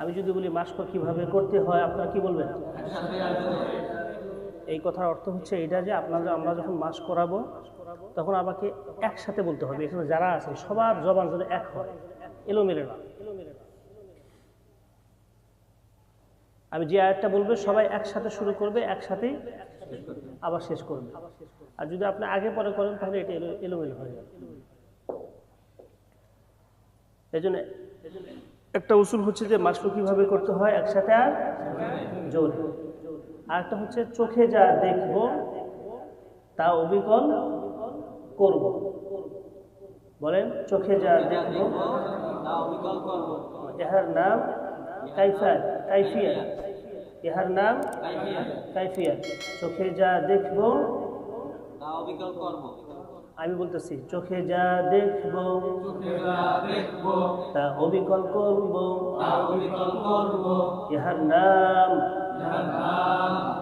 আমি যদি বলি, মাস্ক কীভাবে করতে হয়, আপনারা কি বলবেন? এই কথার অর্থ হচ্ছে এটা যে আপনারা আমরা যখন মাস করাবো তখন আমাকে একসাথে বলতে হবে। এখানে যারা আছেন, সবার জবান যেন এক হয়। এলোমেলো না। আমি যে আয়াতটা বলব, সবাই একসাথে শুরু করবে, একসাথেই আবার শেষ করবে। আর যদি আপনি আগে পরে করেন, তাহলে এটা এলো, এলোমেলো হয়ে যাবে। এই জন্য একটা উসুল হচ্ছে যে মাস্ক কীভাবে করতে হয় একসাথে আর জোরে। আর একটা হচ্ছে চোখে যা দেখব তা অবিকল করব। বলেন চোখে যা দেখব ইহার নাম কাইফাত কাইফিয়া ইহার নাম কাইফিয়া চোখে যা দেখব আমি বলতেছি চোখে যা দেখব তা অবিকল করব। ইহার নাম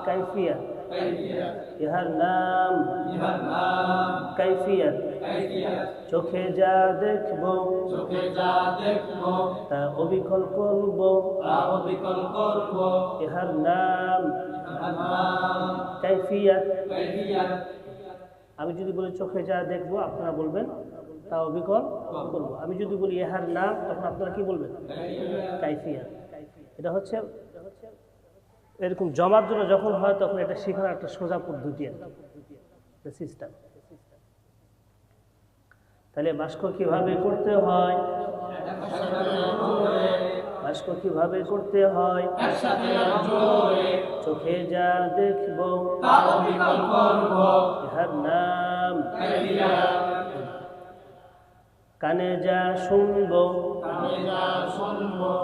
কাইফিয়া। ইহার নাম কাইফিয়াত চোখে যা দেখব তা অবিকল করব। ইহার নাম কাইফিয়াত আমি যদি বলি চোখে যা দেখব, আপনারা বলবেন তা অবিকল করব। আমি যদি বলি ইহার নাম, তখন আপনারা কি বলবেন? কাইফিয়াত এটা হচ্ছে, এরকম জমার জন্য যখন হয়, তখন এটা শেখানোর একটা সোজা পদ্ধতি আর সিস্টেম তাহলে বাস্ক কীভাবে করতে হয়? বাস্ক কীভাবে করতে হয়? চোখে যা দেখব ইহার নাম। কানে যা শুনব।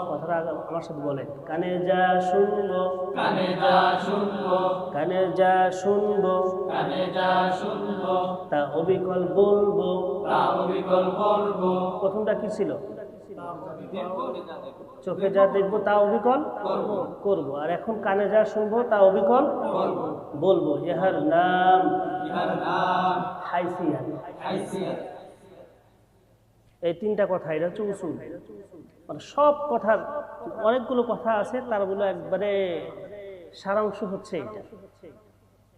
কথাটা আমার সাথে বলেন। কানে যা শুনব। কানে যা শুনব। কানে যা শুনব। কানে যা শুনব। তা অবিকল বলব। তা অবিকল করব প্রথমটা কি ছিল? চোখে যা দেখব তা অবিকল করব। আর এখন কানে যা শুনব তা অবিকল বলব। ইহার নাম এই তিনটা কথা, এটা হচ্ছে উসুল। মানে সব কথার অনেকগুলো কথা আছে তারগুলো একবারে সারাংশ হচ্ছে এইটা।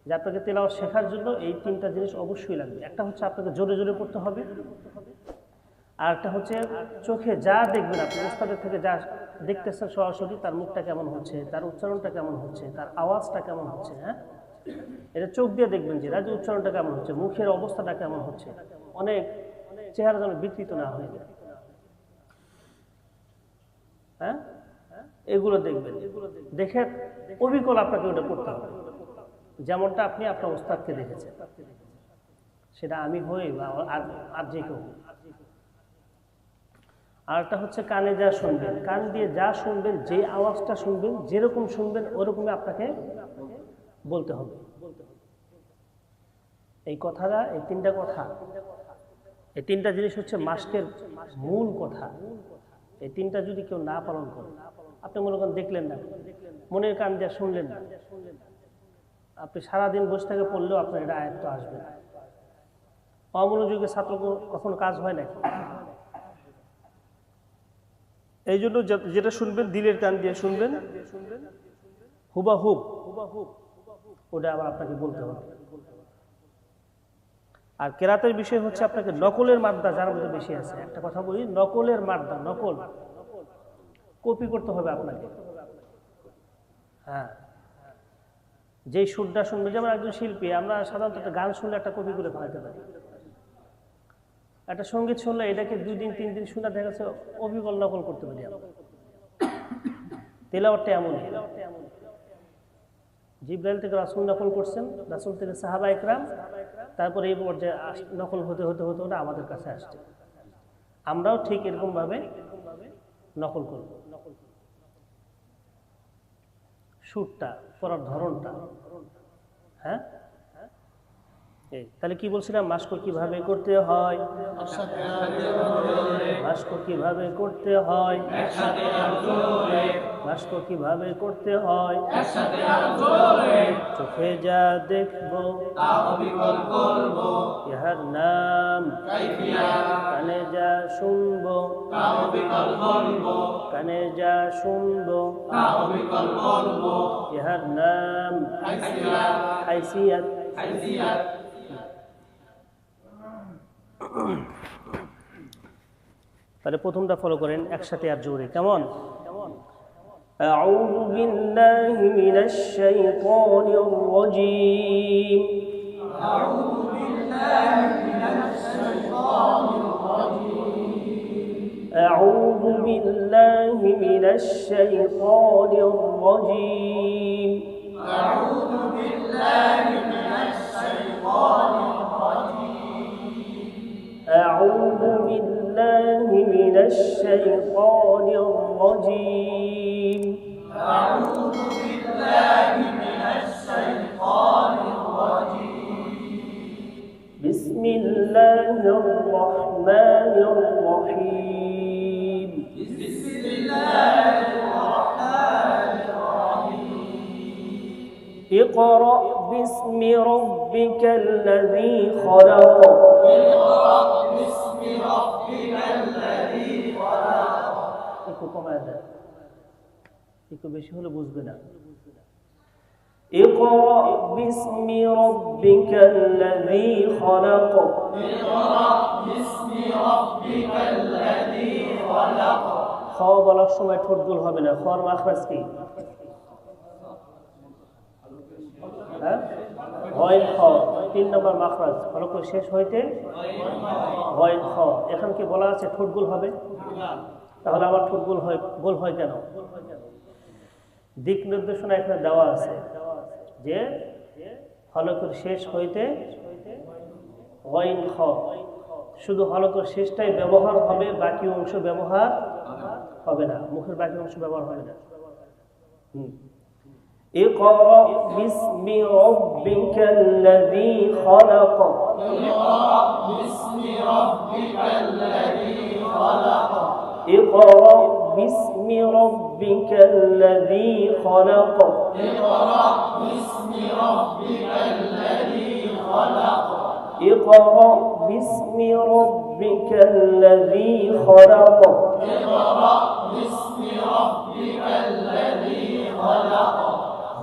যে আপনাকে তেলাওয়াত শেখার জন্য এই তিনটা জিনিস অবশ্যই লাগবে। একটা হচ্ছে আপনাকে জোরে জোরে পড়তে হবে। আর একটা হচ্ছে চোখে যা দেখবেন আপনি, ওস্তাদের থেকে যা দেখতেছেন সরাসরি তার মুখটা কেমন হচ্ছে, তার উচ্চারণটা কেমন হচ্ছে, তার আওয়াজটা কেমন হচ্ছে হ্যাঁ? এটা চোখ দিয়ে দেখবেন যে রাজ্য উচ্চারণটা কেমন হচ্ছে, মুখের অবস্থাটা কেমন হচ্ছে। অনেক চেহারা যেন বিকৃত না হয়ে যায়। হ্যাঁ? এগুলো দেখবেন। দেখে অবিকল আপনাকে ওটা করতে হবে। যেমনটা আপনি আপনার ওস্তাদকে দেখেছেন। সেটা আমি হই বা আর যে কেউ হোক। আরেকটা হচ্ছে কানে যা শুনবেন। কান দিয়ে যা শুনবেন যে আওয়াজটা শুনবেন, যেরকম শুনবেন, ওরকমই আপনাকে বলতে হবে। এই কথাটা, এই তিনটা কথা, এই তিনটা জিনিস হচ্ছে মাস্কের মূল কথা। এই তিনটা যদি কেউ না পালন করে, আপনি মনে করেন দেখলেন না, মনের কান দিয়ে শুনলেন না, আপনি সারাদিন বসে থেকে পড়লেও আপনার এটা আয়ত্ত আসবে অমনোযোগী ছাত্র কখনো কাজ হয় নাকি? এই জন্য যেটা শুনবেন, দিলের কান দিয়ে শুনবেন। হুবা হুব ওটা আবার আপনাকে বলতে হবে। আর কেরাতের বিষয় হচ্ছে আপনাকে নকলের মাদ্দা যার মধ্যে বেশি আছে। একটা কথা বলি, নকলের মাদ্দা, নকল। কপি করতে হবে আপনাকে। হ্যাঁ। যেই সুরটা শুনবে যেমন একজন শিল্পী, আমরা সাধারণত একটা গান শুনলে একটা কপি করে ফেলাতে পারি। একটা সংগীত শুনলে এটাকে দুই দিন, তিন দিন শুনে দেখা যাচ্ছে অবিকল নকল করতে পারি তেলাওয়ারটা এমন। জিব্রাইল থেকে রাসুল নকল করছেন, রাসুল থেকে সাহাবা ইকরাম তারপরে এই পর্যায়ে নকল হতে হতে হতে হতে আমাদের কাছে আসছে। আমরাও ঠিক এরকমভাবে নকল করব। সুরটা পড়ার ধরনটা হ্যাঁ? তাহলে কি বলছিলাম? মাস্ক কীভাবে করতে হয়? মাস্ক কীভাবে করতে হয়? একসাথে আর জোরে মাস্ক রাষ্ট্র কীভাবে করতে হয়? চোখে যা দেখব, ইহার নাম কানে যা শুনব, কানে যা শুনব, ইহার নাম হাইসিয়াত। তাহলে প্রথমটা ফলো করেন একসাথে আর জোরে কেমন أعوذ بالله من الشيطان الرجيم أعوذ بالله من الشيطان الرجيم أعوذ بالله من الشيطان الرجيم أعوذ بالله من الشيطان الرجيم. أعوذ بالله من الشيطان الرجيم بسم الله الرحمن الرحيم بسم الله الرحمن الرحيم. اقرأ باسم ربك الذي خلق একটু কমায় দেন একটু বেশি হলে বুঝবে না اقرأ باسم ربك الذي خلق খ বলার সময় ঠোঁট গোল হবে না খর মাখরাজ কি হ্যাঁ? হয় খ, তিন নম্বর মাখরাজ। ফলক শেষ হইতে হয় খ। এখান কি বলা আছে ঠোঁট গোল হবে? তাহলে আমার ঠোঁট গোল হয় গোল হয় কেন? দিক নির্দেশনা এখানে দেওয়া আছে যে হলকের শেষ হইতে ওয়াইন খ। শুধু হলকের শেষটাই ব্যবহার হবে, বাকি অংশ ব্যবহার হবে না। মুখের বাকি অংশ ব্যবহার হবে না। হুম। اقرأ باسم ربك الذي خلق. اقرأ باسم ربك الذي خلق. اقرأ باسم ربك الذي خلق. اقرأ باسم ربك الذي خلق. اقرأ باسم ربك الذي خلق اقرأ باسم ربك الذي خلق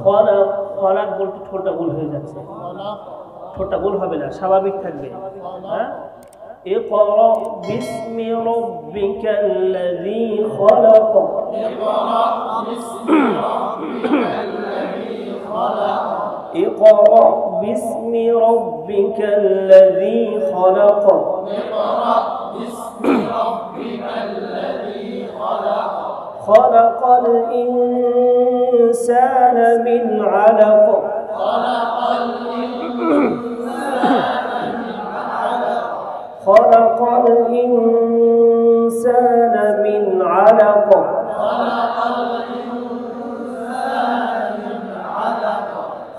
খলাক খলাক বলতে ঠোঁটটা ভুল হয়ে যাচ্ছে ঠোঁটটা ভুল হবে না স্বাভাবিক থাকবে হ্যাঁ اقرأ باسم ربك الذي خلق اقرأ باسم ربك الذي خلق خلق الإنسان من علق. خلق الإنسان من علق.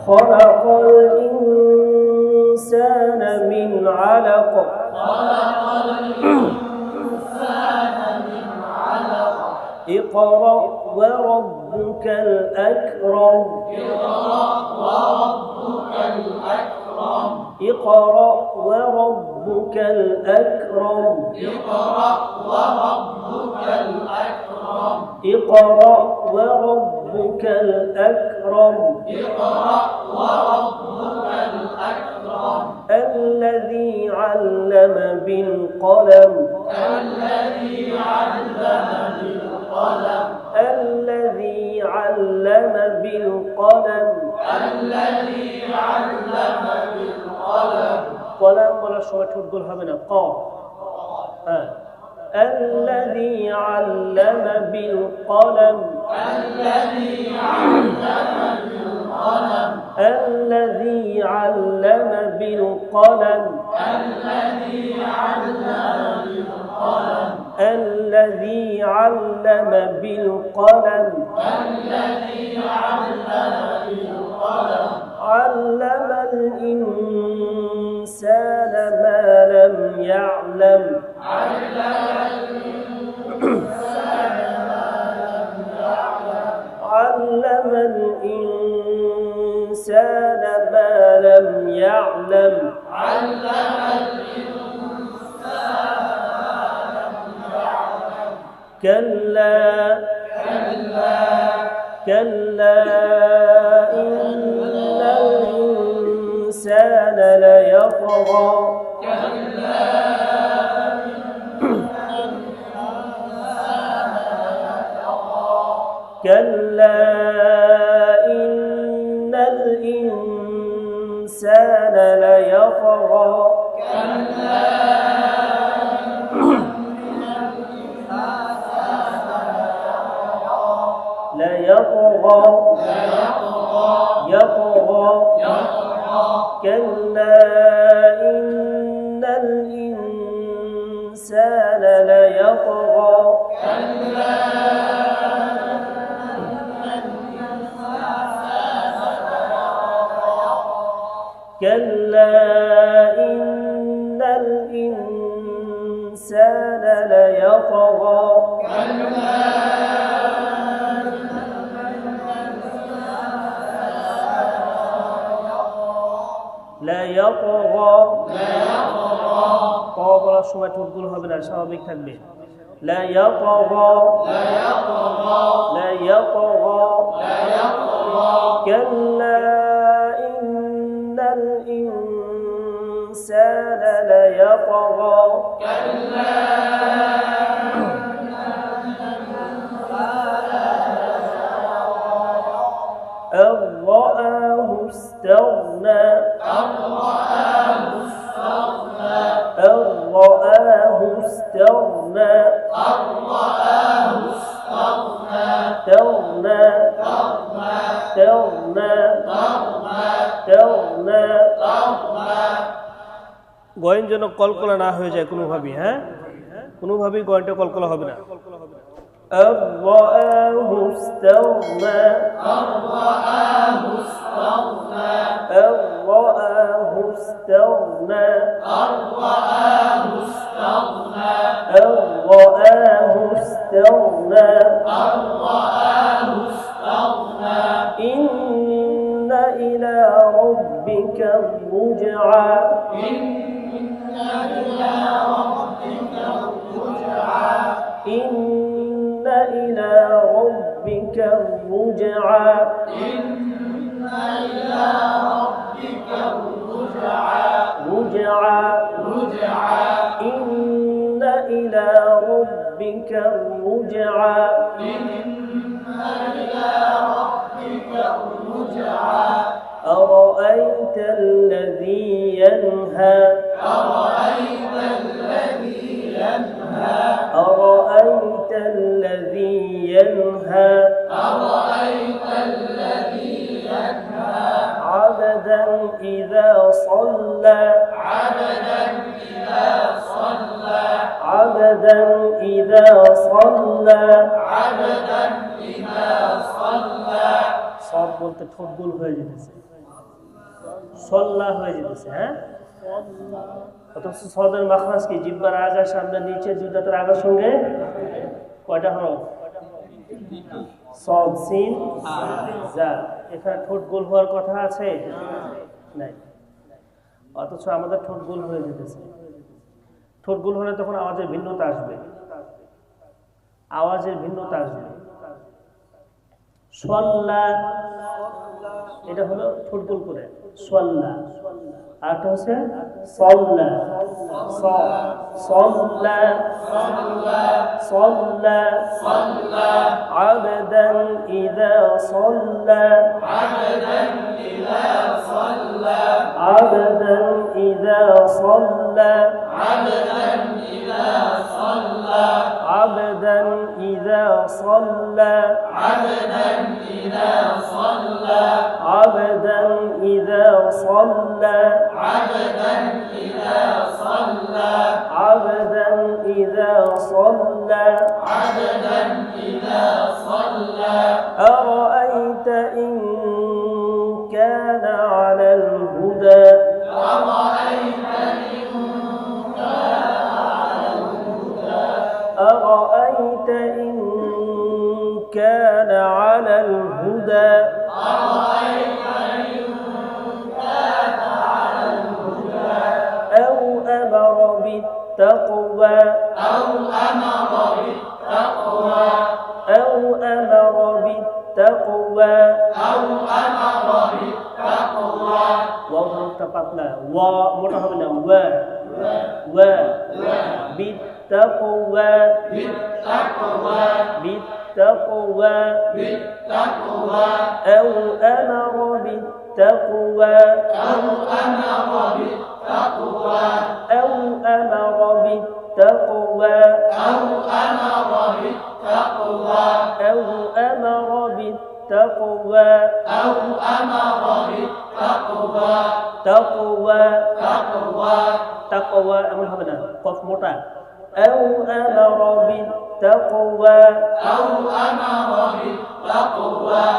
خلق الإنسان من علق. اقرأ وربك الأكرم. اقرأ وربك الأكرم. اقرأ وربك الأكرم. الذي علم بالقلم. الذي علم بالقلم কলাম বলার সময় ঠোঁট গোল হবে না ক হ্যাঁ الذي علم بالقلم. الذي علم بالقلم. الذي علم بالقلم علم الإنسان ما لم يعلم. علم يعلم. علم كلا كلا. كلا. إن الإنسان ليطغى. يطغى كلا لا يطغى كلا إن الإنسان ليطغى ليطغى ক বলার সময় ঠোঁটগুলো হবে না স্বাভাবিক থাকবে لا يطغى لا يطغى كلا إن الإنسان ليطغى. أن গয়েন যেন কলকলা না হয়ে যায় কোনোভাবেই হ্যাঁ কোনোভাবেই গয়নটা কলকলা হবে না أن رآه استغنى أن رآه استغنى أن رآه استغنى إن إلى ربك الرجعى إن إلى ربك الرجعى إن إلى ربك الرجعى إن إلى ربك الرجعى رجعى رجعى إن إلى ربك الرجعى أرأيت الذي ينهى أرأيت الذي ينهى عبدا إذا صلى عبدا إذا صلى সব বলতে ঠোঁট গোল হয়ে যেতেছে সল্লা হয়ে যেতেছে হ্যাঁ? অথচ সদের মাখরাজ কি? জিব্বার আগা সামনে নিচে দুই দাঁতের আগার সঙ্গে কয়টা হরফ সদ সিন? যা, এখানে ঠোঁট গোল হওয়ার কথা আছে? নাই। অথচ আমাদের ঠোঁট গোল হয়ে যেতেছে। ঠোঁট গোল হলে তখন আওয়াজের ভিন্নতা আসবে। আওয়াজের ভিন্নতা আসবে। সল্লা এটা হলো ঠোঁট গোল করে সল্লা আরেকটা হচ্ছে সল্লা সল্লা صلى عبدا إذا صلى عبدا إذا صلى عبدا إذا صلى. عبدا إذا صلى. عبدا إذا صلى. أرأيت أمر بالتقوى أو أمر بالتقوى. أو أمر بالتقوى. أو أمر بالتقوى. أو أمر بالتقوى أو أمر بالتقوى تقوى. تقوى. تقوى أمر هبنا قف مرة أو أمر بالتقوى أو أمر بالتقوى.